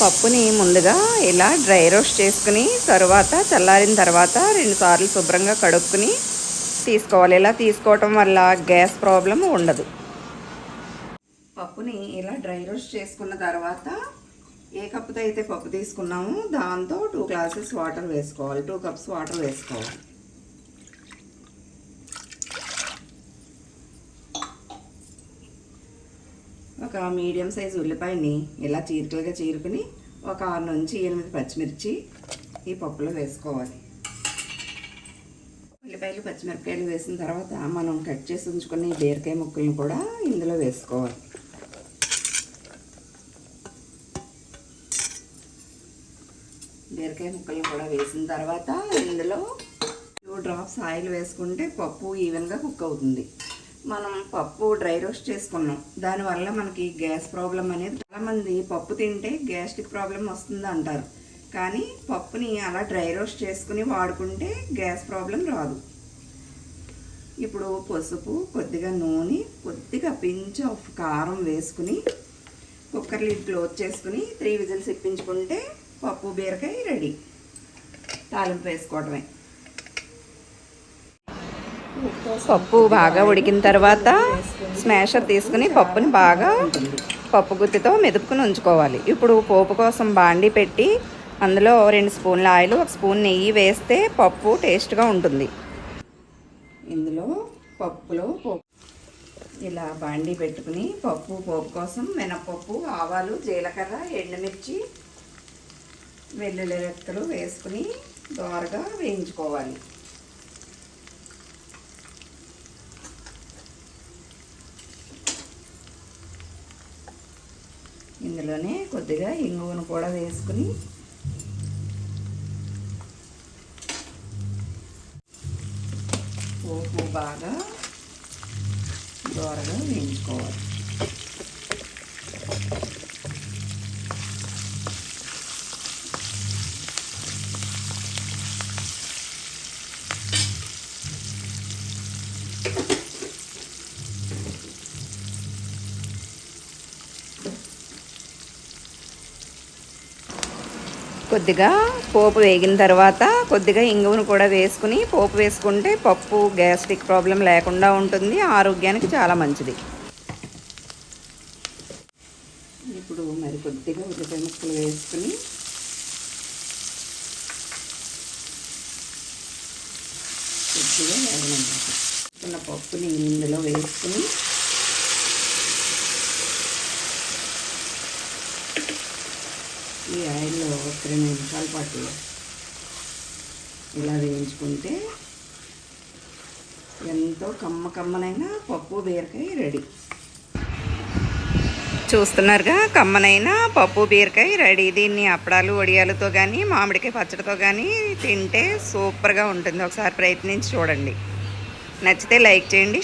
పప్పుని ముందుగా ఇలా డ్రై రోస్ట్ చేసుకుని తరువాత చల్లారిన తర్వాత రెండుసార్లు శుభ్రంగా కడుక్కుని తీసుకోవాలి. ఇలా తీసుకోవటం వల్ల గ్యాస్ ప్రాబ్లం ఉండదు. పప్పుని ఇలా డ్రై రోస్ట్ చేసుకున్న తర్వాత ఏ కప్పుతో అయితే పప్పు తీసుకున్నామో దాంతో టూ గ్లాసెస్ వాటర్ వేసుకోవాలి. టూ కప్స్ వాటర్ వేసుకోవాలి. ఒక మీడియం సైజ్ ఉల్లిపాయని ఇలా చీరికలుగా చీరుకుని ఒక ఆరు నుంచి ఎనిమిది పచ్చిమిర్చి ఈ పప్పులో వేసుకోవాలి. ఉల్లిపాయలు పచ్చిమిరపకాయలు వేసిన తర్వాత మనం కట్ చేసి ఉంచుకున్న ఈ బీరకాయ ముక్కలను కూడా ఇందులో వేసుకోవాలి. బీరకాయ ముక్కలను కూడా వేసిన తర్వాత ఇందులో టూ డ్రాప్స్ ఆయిల్ వేసుకుంటే పప్పు ఈవెన్గా కుక్ అవుతుంది. మనం పప్పు డ్రై రోస్ట్ చేసుకున్నాం. దానివల్ల మనకి గ్యాస్ ప్రాబ్లం అనేది చాలామంది పప్పు తింటే గ్యాస్ట్రిక్ ప్రాబ్లం వస్తుంది అంటారు. కానీ పప్పుని అలా డ్రై రోస్ట్ చేసుకుని వాడుకుంటే గ్యాస్ ప్రాబ్లం రాదు. ఇప్పుడు పసుపు కొద్దిగా నూనె కొద్దిగా పించ్ ఆఫ్ కారం వేసుకుని కుక్కర్ లిడ్ క్లోజ్ చేసుకుని త్రీ విజిల్స్ ఇప్పించుకుంటే పప్పు బీరకాయ రెడీ. తాలింపు వేసుకోవటమే. పప్పు బాగా ఉడికిన తర్వాత స్మాషర్ తీసుకుని పప్పుని బాగా పప్పు గుత్తితో మెదుపుకుని ఉంచుకోవాలి. ఇప్పుడు పోపు కోసం బాండి పెట్టి అందులో రెండు స్పూన్ల ఆయిల్ ఒక స్పూన్ నెయ్యి వేస్తే పప్పు టేస్ట్గా ఉంటుంది. ఇందులో పప్పులో పోపు ఇలా బాండి పెట్టుకుని పప్పు పోపు కోసం మినపప్పు ఆవాలు జీలకర్ర ఎండుమిర్చి వెల్లుల్లి రెక్కలు వేసుకుని దోరగా వేయించుకోవాలి. ఇందులోనే కొద్దిగా ఇంగువను కూడా వేసుకుని పోపు బాగా దోరగా వేయించుకోవాలి. కొద్దిగా పోపు వేగిన తర్వాత కొద్దిగా ఇంగువను కూడా వేసుకుని పోపు వేసుకుంటే పప్పు గ్యాస్ట్రిక్ ప్రాబ్లం లేకుండా ఉంటుంది. ఆరోగ్యానికి చాలా మంచిది. ఇప్పుడు మరి కొద్దిగా ఉల్లిపాయ ముక్కలు వేసుకుని కొద్దిగా వేగనండి పప్పుని ఇందులో వేసుకుని వేసి ఆయిల్లో ఒక రెండు నిమిషాల పాటు ఇలా వేయించుకుంటే ఎంతో కమ్మ కమ్మనైన పప్పు బీరకాయ రెడీ. చూస్తున్నారుగా కమ్మనైన పప్పు బీరకాయ రెడీ. దీన్ని అప్పడాలు వడియాలతో కానీ మామిడికాయ పచ్చడితో కానీ తింటే సూపర్గా ఉంటుంది. ఒకసారి ప్రయత్నించి చూడండి. నచ్చితే లైక్ చేయండి.